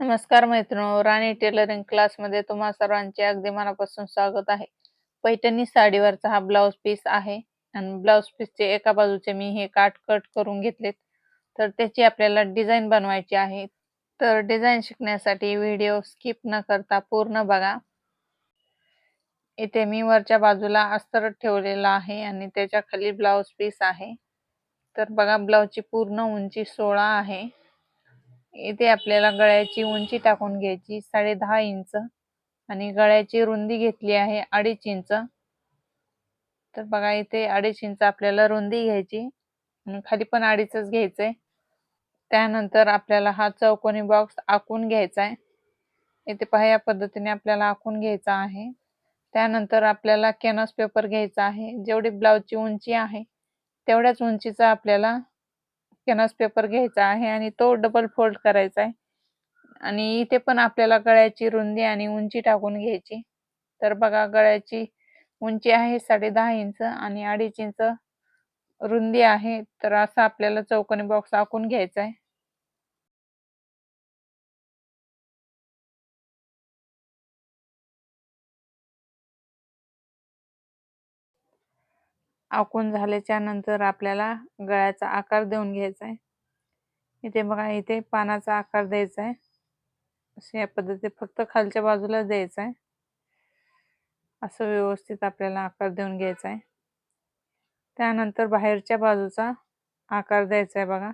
नमस्कार मैत्रिणी राणी टेलरिंग क्लासमध्ये तुम्हा सर्वांचे अगदी मनापासून स्वागत आहे. पैठणी साडीवरचा हा ब्लाउज पीस आहे आणि ब्लाउज पीसचे एका बाजूचे मी हे काट कट करून घेतलेत. तर त्याची आपल्याला डिझाईन बनवायची आहे. तर डिझाईन शिकण्यासाठी व्हिडिओ स्किप न करता पूर्ण बघा. इथे मी वरच्या बाजूला अस्तर ठेवलेला आहे आणि त्याच्याखाली ब्लाउज पीस आहे. तर बघा ब्लाउजची पूर्ण उंची सोळा आहे. इथे आपल्याला गळ्याची उंची टाकून घ्यायची साडे दहा इंच. आणि गळ्याची रुंदी घेतली आहे अडीच इंच. तर बघा इथे अडीच इंच आपल्याला रुंदी घ्यायची. आणि खाली पण अडीचच घ्यायचंय त्यानंतर आपल्याला हा चौकोनी बॉक्स आखून घ्यायचा आहे. इथे पहा या पद्धतीने आपल्याला आखून घ्यायचा आहे. त्यानंतर आपल्याला कॅनॉस पेपर घ्यायचा आहे. जेवढी ब्लाउजची उंची आहे तेवढ्याच उंचीचा आपल्याला कॅनव्हास पेपर घ्यायचा आहे आणि तो डबल फोल्ड करायचा आहे. आणि इथे पण आपल्याला गळ्याची रुंदी आणि उंची टाकून घ्यायची. तर बघा गळ्याची उंची आहे साडे दहा इंच आणि अडीच इंच रुंदी आहे. तर असा आपल्याला चौकोनी बॉक्स आखून घ्यायचा आहे. आखून झाल्याच्यानंतर आपल्याला गळ्याचा आकार देऊन घ्यायचा आहे. इथे बघा इथे पानाचा आकार द्यायचा आहे. अशा या पद्धतीने फक्त खालच्या बाजूला द्यायचा आहे. असं व्यवस्थित आपल्याला आकार देऊन घ्यायचा आहे. त्यानंतर बाहेरच्या बाजूचा आकार द्यायचा आहे बघा.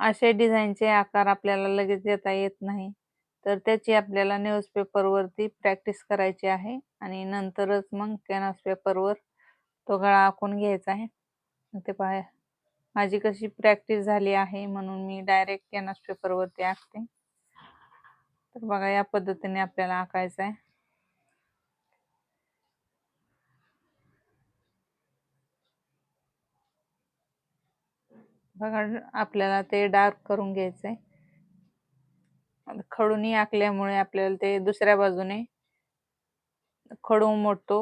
असे डिझाईनचे आकार आपल्याला लगेच देता येत नाही. तर त्याची आपल्याला न्यूजपेपरवरती प्रॅक्टिस करायची आहे आणि नंतरच मग कॅनव्हास पेपरवर तो गळा आखून घ्यायचा आहे. ते पहा माझी कशी प्रॅक्टिस झाली आहे म्हणून मी डायरेक्ट कॅनव्हास पेपरवरती आखते. तर बघा या पद्धतीने आपल्याला आखायचं आहे. बघा आपल्याला ते डार्क करून घ्यायचंय. खडूनही आखल्यामुळे आपल्याला ते दुसऱ्या बाजूने खडू उमटतो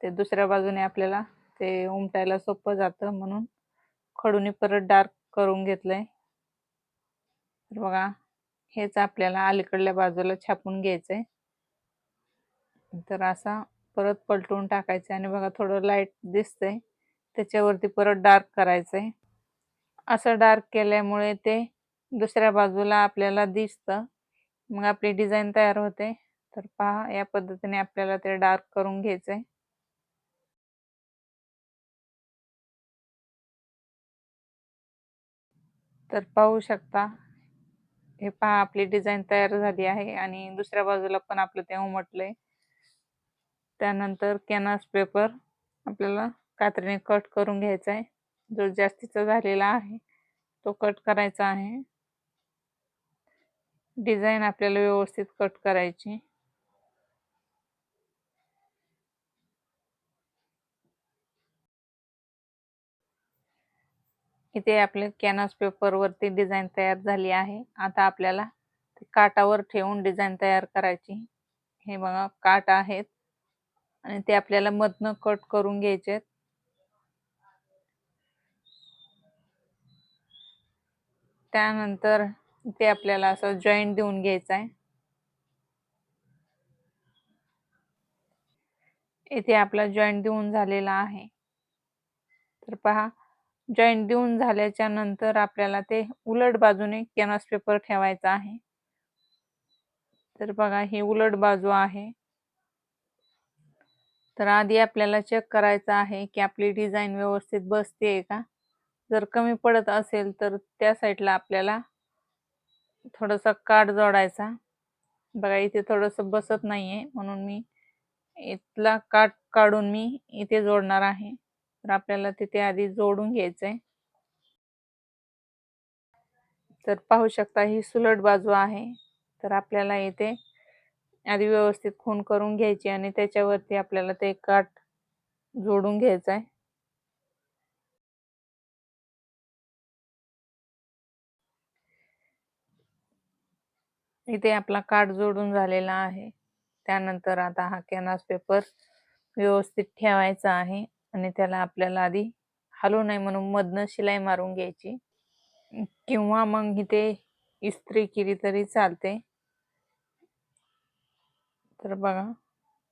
ते दुसऱ्या बाजूने आपल्याला ते उमटायला सोपं जातं म्हणून खडूनी परत डार्क करून घेतलंय. तर बघा हेच आपल्याला अलीकडल्या बाजूला छापून घ्यायचंय. तर असा परत पलटून टाकायचं आणि बघा थोडं लाइट दिसतंय. त्याच्यावरती परत डार्क करायचंय. असं डार्क केल्यामुळे ते दुसऱ्या बाजूला आपल्याला दिसतं. मग आपली डिझाईन तयार होते. तर पहा या पद्धतीने आपल्याला ते डार्क करून घ्यायचंय. तर पाहू शकता. हे पहा आपली डिझाईन तयार झाली आहे आणि दुसऱ्या बाजूला पण आपलं ते उमटलंय. त्यानंतर कॅनस पेपर आपल्याला कात्रीने कट करून घ्यायचा आहे. जो जास्तीचा झालेला आहे तो कट करायचा आहे. डिझाईन आपल्याला व्यवस्थित कट करायची. इथे आपले कॅनव्हास पेपरवरती डिझाईन तयार झाली आहे. आता आपल्याला काटावर ठेवून डिझाईन तयार करायची. हे बघा काट आहेत. आणि ते आपल्याला मधनं कट करून घ्यायचे त्यानंतर ते आपल्याला असं जॉईंट देऊन घ्यायचं आहे. इथे आपला जॉईंट देऊन झालेला आहे. तर पहा जॉईंट देऊन झाल्याच्यानंतर आपल्याला ते उलट बाजूने कॅनव्हास पेपर ठेवायचा आहे. तर बघा ही उलट बाजू आहे. तर आधी आपल्याला चेक करायचं आहे की आपली डिझाईन व्यवस्थित बसते का? जर कमी पडत असेल तर त्या साईडला आपल्याला थोडासा काठ जोडायचा. बघा इथे थोडंसं बसत नाहीये म्हणून मी इथला काठ काढून मी इथे जोडणार आहे. तर आपल्याला तिथे आधी जोडून घ्यायचंय. तर पाहू शकता ही सुलट बाजू आहे. तर आपल्याला इथे आधी व्यवस्थित खून करून घ्यायची आणि त्याच्यावरती आपल्याला ते काठ जोडून घ्यायचं आहे इथे आपला काठ जोडून झालेला आहे. त्यानंतर आता हा कॅनव्हास पेपर व्यवस्थित ठेवायचा आहे. आणि त्याला आपल्याला आधी हलू नाही म्हणून मधनं शिलाई मारून घ्यायची. किंवा मग इथे इस्त्री केली तरी चालते. तर बघा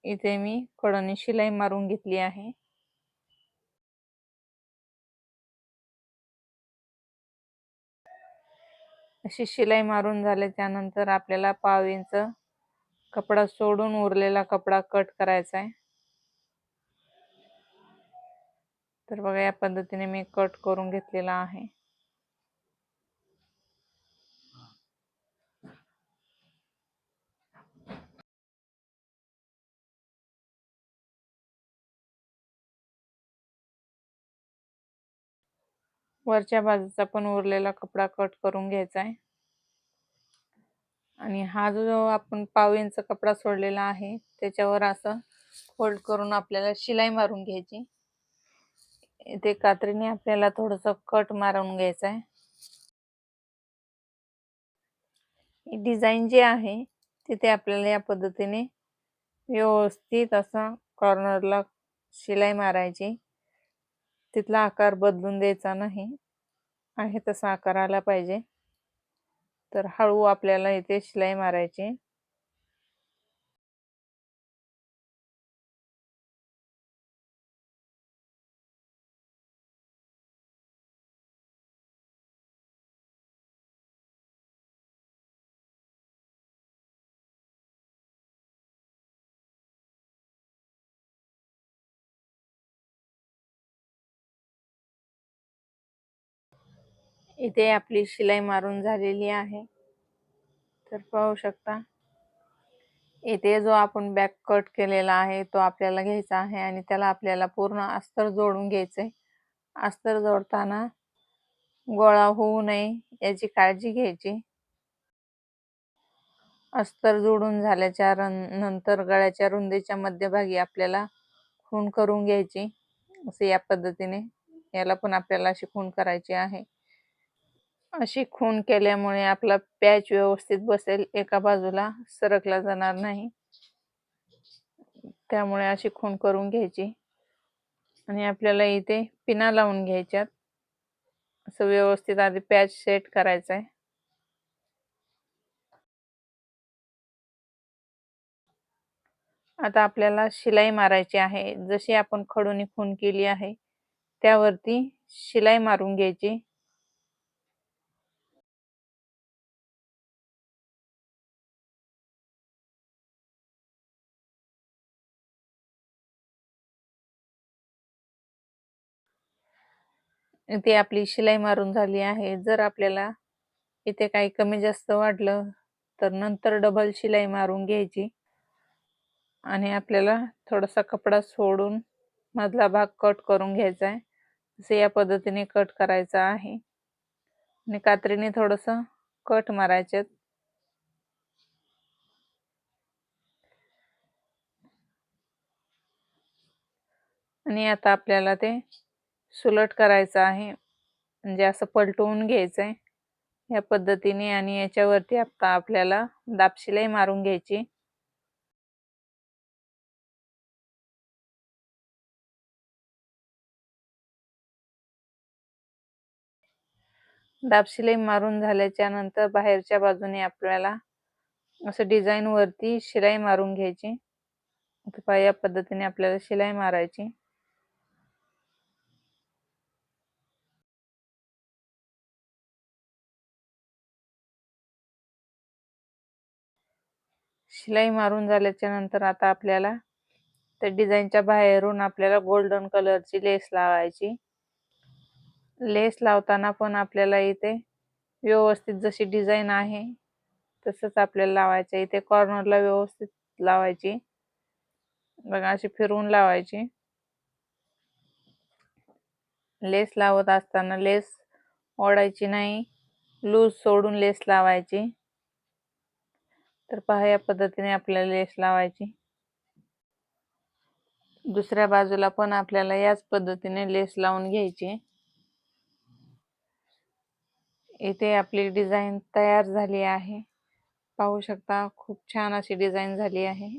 इथे मी कडनी शिलाई मारून घेतली आहे. अशी शिलाई मारून झाले त्यानंतर आपल्याला पाव इंच कपडा सोडून उरलेला कपडा कट करायचा आहे. तर बघा या पद्धतीने मी कट करून घेतलेला आहे. वरच्या बाजूचा पण उरलेला कपडा कट करून घ्यायचा आहे. आणि हा जो आपण पाव इंच कपडा सोडलेला आहे त्याच्यावर असं फोल्ड करून आपल्याला शिलाई मारून घ्यायची. इथे कात्रीने आपल्याला थोडस कट मारून घ्यायचं आहे डिझाईन जी आहे तिथे आपल्याला या पद्धतीने व्यवस्थित असा कॉर्नरला शिलाई मारायची. तिथला आकार बदलून द्यायचा नाही. आहे तसा आकार आला पाहिजे. तर हळू आपल्याला इथे शिलाई मारायची. इथे आपली शिलाई मारून झालेली आहे. तर पाहू शकता. इथे जो आपण बॅक कट केलेला आहे तो आपल्याला घ्यायचा आहे आणि त्याला आपल्याला पूर्ण अस्तर जोडून घ्यायचंय. अस्तर जोडताना गोळा होऊ नये याची काळजी घ्यायची. अस्तर जोडून झाल्याच्या रन नंतर गळ्याच्या रुंदीच्या मध्यभागी आपल्याला खून करून घ्यायची. असे या पद्धतीने याला पण आपल्याला अशी खून करायची आहे. अशी खून केल्यामुळे आपला पॅच व्यवस्थित बसेल एका बाजूला सरकला जाणार नाही. त्यामुळे अशी खून करून घ्यायची. आणि आपल्याला इथे पिना लावून घ्यायच्यात. असं व्यवस्थित आधी पॅच सेट करायचा आहे आता आपल्याला शिलाई मारायची आहे. जशी आपण खडूनी खून केली आहे त्यावरती शिलाई मारून घ्यायची. इथे आपली शिलाई मारून झाली आहे. जर आपल्याला इथे काही कमी जास्त वाढलं तर नंतर डबल शिलाई मारून घ्यायची. आणि आपल्याला थोडासा कपडा सोडून मधला भाग कट करून घ्यायचा आहे. असे या पद्धतीने कट करायचा आहे. आणि कात्रीने थोडंसं कट मारायचे आणि आता आपल्याला ते सुलट करायचं आहे. म्हणजे असं पलटवून घ्यायचं आहे या पद्धतीने आणि याच्यावरती आता आपल्याला दापशिलाई मारून घ्यायची. दापशिलाई मारून झाल्याच्यानंतर बाहेरच्या बाजूने आपल्याला असं डिझाईन वरती शिलाई मारून घ्यायची. या पद्धतीने आपल्याला शिलाई मारायची. शिलाई मारून झाल्याच्यानंतर आता आपल्याला त्या डिझाईनच्या बाहेरून आपल्याला गोल्डन कलरची लेस लावायची. लेस लावताना पण आपल्याला इथे व्यवस्थित जशी डिझाईन आहे तसंच आपल्याला लावायचं इथे कॉर्नरला व्यवस्थित लावायची. बघा अशी फिरवून लावायची. लेस लावत असताना लेस ओढायची नाही. लूज सोडून लेस लावायची. तर पहा या पद्धतीने आपल्याला लेस लावायची. दुसऱ्या बाजूला पण आपल्याला याच पद्धतीने लेस लावून घ्यायची. इथे आपली डिझाईन तयार झाली आहे. पाहू शकता खूप छान अशी डिझाईन झाली आहे.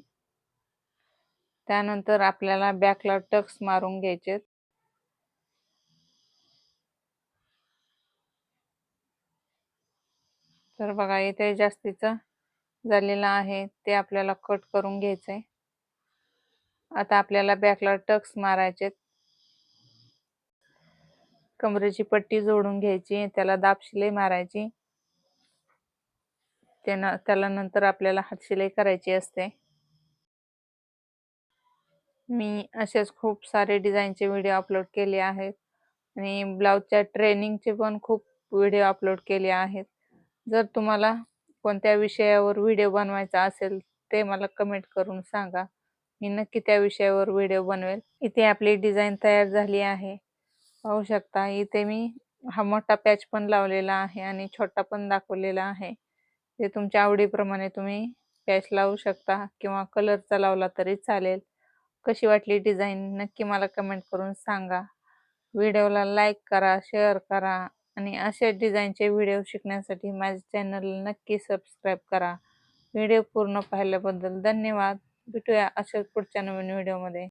त्यानंतर आपल्याला बॅकला टक्स मारून घ्यायचे. तर बघा इथे जास्तीचं झालेलं आहे ते आपल्याला कट करून घ्यायचंय. आता आपल्याला बॅकला टक्स मारायचे कमरेची पट्टी जोडून घ्यायची त्याला दाब शिलाई मारायची. त्यानं त्याला नंतर आपल्याला हात शिलाई करायची असते. मी असेच खूप सारे डिझाईनचे व्हिडिओ अपलोड केले आहेत. आणि ब्लाऊजच्या ट्रेनिंगचे पण खूप व्हिडिओ अपलोड केले आहेत. जर तुम्हाला कोणत्या विषयावर व्हिडिओ बनवायचा असेल ते मला कमेंट करून सांगा. मी नक्की त्या विषयावर व्हिडिओ बनवेल. इथे आपली डिझाईन तयार झाली आहे. पाहू शकता इथे मी हा मोठा पॅच पण लावलेला आहे आणि छोटा पण दाखवलेला आहे. ते तुमच्या आवडीप्रमाणे तुम्ही पॅच लावू शकता किंवा कलरचा लावला तरी चालेल. कशी वाटली डिझाईन नक्की मला कमेंट करून सांगा. व्हिडिओला लाईक करा शेअर करा. आणि अशा डिझाईनचे व्हिडिओ शिकण्यासाठी माझे चॅनल नक्की सबस्क्राईब करा. व्हिडिओ पूर्ण पाहिल्याबद्दल धन्यवाद. भेटूया अशाच पुढच्या नवीन व्हिडिओमध्ये.